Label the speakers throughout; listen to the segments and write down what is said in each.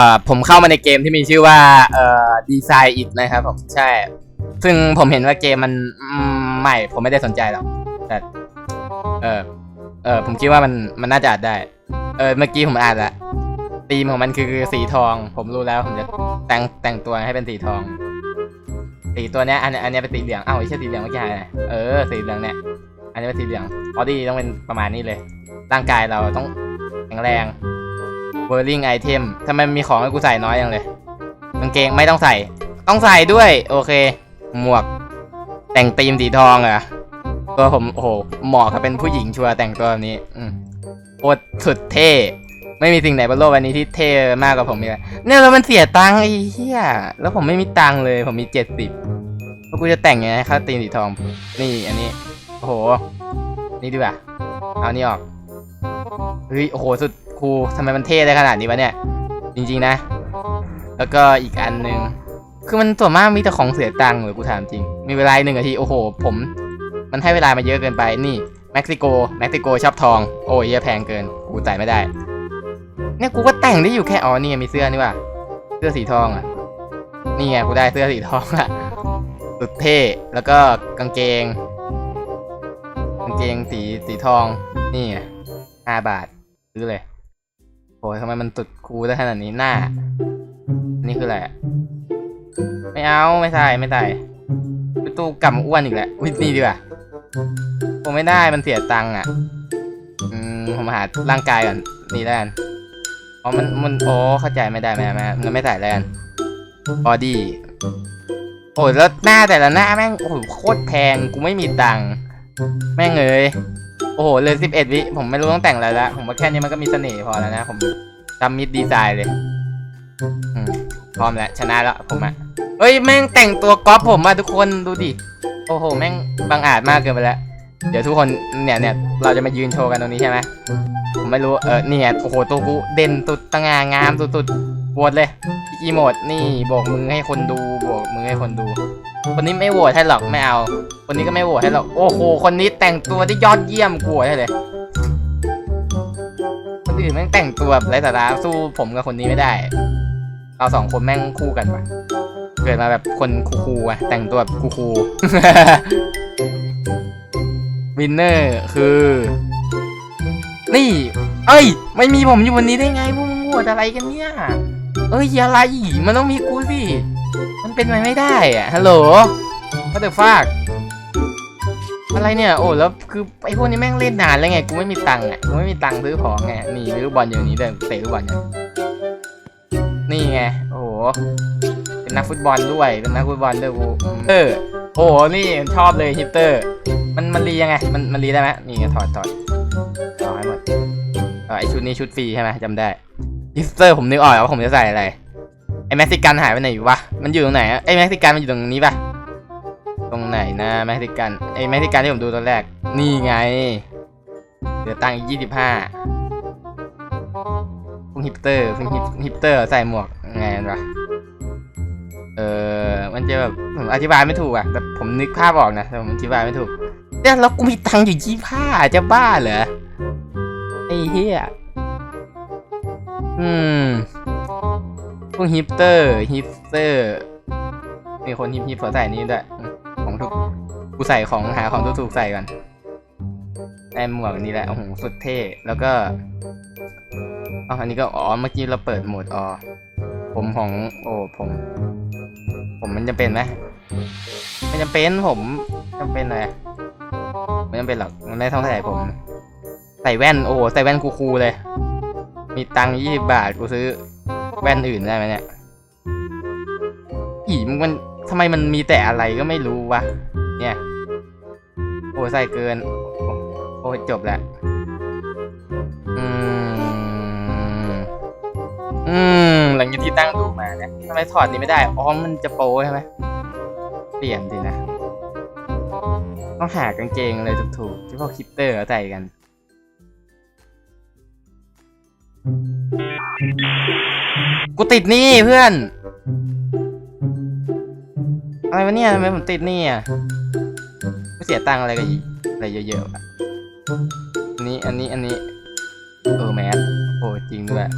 Speaker 1: เอ่อผมเข้ามาในเกมที่มีชื่อว่าเอ่อ Design It นะครับผมใช่ ซึ่งผมเห็นว่าเกมมันอืมใหม่ ผมไม่ได้สนใจหรอกแต่เออเออผมคิดว่ามันมันน่าจะอ่านได้ เออเมื่อกี้ผมอ่านละธีมของมันคือสีทอง ผมรู้แล้วผมจะแต่งแต่งตัวให้เป็นสีทอง สีตัวเนี้ยอันอันเนี้ยเป็นสีเหลืองอ้าวไม่ใช่สีเหลืองเมื่อกี้อะไรเออสีเหลืองเนี่ยอันนี้เป็นสีเหลืองบอดี้ต้องเป็นประมาณนี้เลย ร่างกายเราต้องแข็งแรง เวอร์ลิงไอเทมทำไมมีของให้กูใส่น้อยอย่างเลยกางเกงไม่ต้องใส่ ต้องใส่ด้วย โอเค หมวก แต่งตีมสีทองอะตัวผมโอ้โหเหมาะกับเป็นผู้หญิงชัวร์แต่งตัวแบบนี้อืมโคตรสุดเท่ ไม่มีสิ่งไหนบนโลกใบนี้ที่เท่มากกว่าผมเลยเนี่ยแล้วมันเสียตังค์ไอ้เหี้ยแล้วผมไม่มีตังค์เลย ผมมีเจ็ดสิบแล้วกูจะแต่งยังไงให้เขาตีมสีทอง นี่อันนี้โอ้โห นี่ดีกว่าเอานี่ออกเฮ้ยโอ้โหสุด ครูทำไมมันเท่ได้ขนาดนี้วะเนี่ย จริงๆนะ แล้วก็อีกอันหนึ่งคือมันส่วนมากมีแต่ของเสียตังค์หรือกูถามจริง มีเวลาหนึ่งนาทีโอ้โห ผม มันให้เวลามาเยอะเกินไปนี่เม็กซิโกเม็กซิโกชอบทอง โอ้ยเหี้ยแพงเกิน กูจ่ายไม่ได้ เนี่ยกูก็แต่งได้อยู่แค่อ๋อนี่มีเสื้อนี่ว่ะเสื้อสีทองอะ นี่ไงกูได้เสื้อสีทองอะสุดเท่แล้วก็กางเกงกางเกงสีสีทอง นี่ไงห้าบาทซื้อเลย โอ้ยทำไมมันตุดคูได้ขนาดนี้หน้า นี่คืออะไรอะไม่เอาไม่ใส่ไม่ใส่ไปตู้กำอ้วนอีกแล้วอุ้ยนี่ดีกว่าผมไม่ได้มันเสียตังค์อะอืมผมหาร่างกายก่อนนี่แล้วกันอ๋อมันมันโอ้เข้าใจไม่ได้ไม่ได้ไม่ได้มันไม่ใส่แล้วกันบอดี้โอ้ยแล้วหน้าแต่ละหน้าแม่งโอ้โหโคตรแพงกูไม่มีตังค์แม่งเอ้ยโอ้โหเลยสิบเอ็ดวิผมไม่รู้ต้องแต่งอะไรละผมว่าแค่นี้มันก็มีเสน่ห์พอแล้วนะผมทำมิดดีไซน์เลยพร้อมแล้วชนะแล้วผมอะเฮ้ยแม่งแต่งตัวก๊อปผมอะทุกคนดูดิโอ้โหแม่งบังอาจมากเกินไปแล้วเดี๋ยวทุกคนเนี่ยเนี่ยเราจะมายืนโชว์กันตรงนี้ใช่ไหมผมไม่รู้เออเนี่ไงโอ้โหตัวกูเด่นตุดตงางามตุดตุดโห วตเลยอีโมดนี่โบกมือให้คนดูโบกมือให้คนดู คนนี้ไม่โหวตให้หรอกไม่เอา คนนี้ก็ไม่โหวตให้หรอก โอ้โห คนนี้แต่งตัวที่ยอดเยี่ยมกูโหวให้เลย คนอื่นแม่งแต่งตัวแบบไร้สาระสู้ผมกับคนนี้ไม่ได้ เราสองคนแม่งคู่กันปะเกิดมาแบบคนคูลๆอะแต่งตัวแบบคูลๆวินเนอร์คือ นี่ เอ้ย ไม่มีผมอยู่วันนี้ได้ไงพวกมึงโหวตอะไรกันเนี่ย เอ้ยอะไรมันต้องมีกูสิ มันเป็นไปไม่ได้อะฮัลโหลก็เดือฟากอะไรเนี่ยโอ้แล้วคือไอ้พวกนี้แม่งเล่นนานแล้วไงกูไม่มีตังค์อะกูไม่มีตังค์ซื้อของไงนี่มีลูกบอลอยู่นี้เลยเตะลูกบอลอยู่นี่ไงโอ้โหเป็นนักฟุตบอลด้วยเป็นนักฟุตบอลด้วยกูเออโอ้โหนี่ชอบเลยฮิปเตอร์ มันมันรียังไงมันมันรีได้ไหมนี่ถอดถอดถอดให้หมดเออไอชุดนี้ชุดฟรีใช่ไหมจำได้ ฮิปเตอร์ผมนึกออกแล้วว่าผมจะใส่อะไร ไอเม็กซิกันหายไปไหนอยู่วะ มันอยู่ตรงไหนไอเม็กซิกันมันอยู่ตรงนี้ปะตรงไหนนะเม็กซิกัน ไอเม็กซิกันที่ผมดูตอนแรก นี่ไง เหลือตังค์อีกยี่สิบห้าพวกฮิปเตอร์พวกฮิปฮิปเตอร์ใส่หมวกไงวะเออมันจะแบบผมอธิบายไม่ถูกอะแต่ผมนึกภาพออกนะแต่ผมอธิบายไม่ถูกเนี่ยแล้วกูมีตังค์อยู่ยี่ห้าจะบ้าเหรอไอ้เหี้ย อืม พวกฮิปเตอร์ฮิปเตอร์มีคนฮิปฮิปเขาใส่นี่ด้วย ของทุก กูใส่ของหาของถูกๆใส่ก่อนได้หมวกนี้แหละ โอ้โห สุดเท่ แล้วก็อ๋ออันนี้ก็ อ๋อ เมื่อกี้เราเปิดโหมดอ๋อผมของ โอ้ผม ผมมันจะเป็นไหมไม่จำเป็นผมจำเป็นอะไรไม่จำเป็นหรอก มันไม่ต้องใส่ผม ใส่แว่น โอ้โห ใส่แว่นคูลๆเลย มีตังค์ยี่สิบบาท กูซื้อแว่นอื่นได้ไหมเนี่ย อีมันทำไมมันมีแต่อะไรก็ไม่รู้วะ เนี่ย โอ้ใส่เกินโอ้โอ้จบแล้ว อืม อืม หลังจากที่ตั้งดูมาเนี่ยทำไมถอดนี้ไม่ได้ อ๋อ มันจะโป้ใช่ไหม เปลี่ยนสินะ ต้องหากางเกงอะไรถูกๆที่พวกคิปเตอร์เขาใส่กัน กูติดหนี้เพื่อน อะไรวะเนี่ยทำไมผมติดหนี้อะกูเสียตังค์อะไรกันอะไรเยอะๆอะอันนี้อันนี้อันนี้เออแมสโอ้จริงด้วย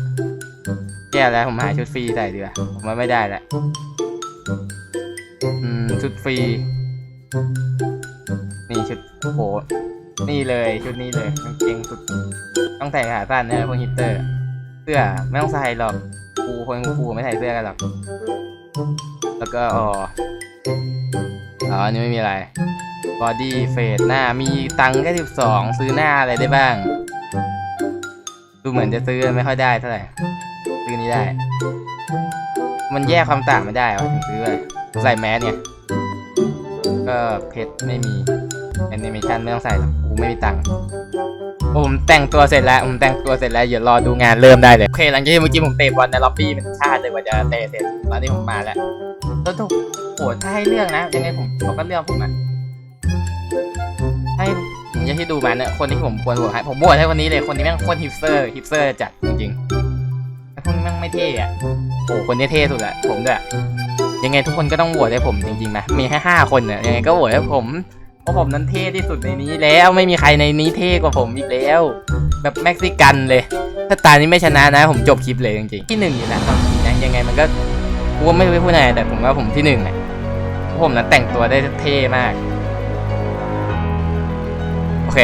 Speaker 1: แย่แล้วผมหาชุดฟรีใส่ดีกว่าผมว่าไม่ได้แล้วอืมชุดฟรี นี่ชุดโอ้โหนี่เลยชุดนี้เลยกางเกงสุด ต้องใส่ขาสั้นนะพวกฮิตเตอร์ เสื้อไม่ต้องใส่หรอกครูคนครูไม่ใส่เสื้อกันหรอก แล้วก็อ๋ออ๋ออันนี้ไม่มีอะไรบอดี้เฟสหน้ามีตังค์แค่สิบสองซื้อหน้าอะไรได้บ้าง ดูเหมือนจะซื้อไม่ค่อยได้เท่าไหร่ ซื้อนี้ได้ มันแยกความต่างไม่ได้วะถึงซื้อเลยใส่แมสเนี่ยก็เพชรไม่มีแอนิเมชันไม่ต้องใส่หรอกกูไม่มีตังค์ ผมแต่งตัวเสร็จแล้ว ผมแต่งตัวเสร็จแล้วเดี๋ยวรอดูงานเริ่มได้เลย โอเค หลังจากที่เมื่อกี้ผมเตะบอลในล็อบบี้เป็นชาติเลยกว่าจะเตะเสร็จ ตอนนี้ผมมาแล้วแล้วถูกโหถ้าให้เลือกนะ ยังไงผมเขาก็เลือกผมอะให้ผมจะที่ดูมาเนี่ย คนที่ผมควรโหวตให้ ผมโหวตให้คนนี้เลย คนนี้แม่งโคตรฮิปสเตอร์ ฮิปสเตอร์จัดจริงๆแต่พวกนี้แม่งไม่เท่อะโอ้คนนี้เท่สุดอะผมด้วยยังไงทุกคนก็ต้องโหวตให้ผมจริงๆนะ มีแค่ห้าคนเนี่ยยังไงก็โหวตให้ผม เพราะผมนั้นเท่ที่สุดในนี้แล้วไม่มีใครในนี้เท่กว่าผมอีกแล้ว แบบเม็กซิกันเลย ถ้าตานี้ไม่ชนะนะ ผมจบคลิปเลยจริงๆที่หนึ่งอยู่แล้วตอนนี้นะยังไงมันก็กูไม่รู้พูดอะไรแต่ผมว่าผมที่หนึ่งนะเพราะผมนั้นแต่งตัวได้เท่มาก โอเค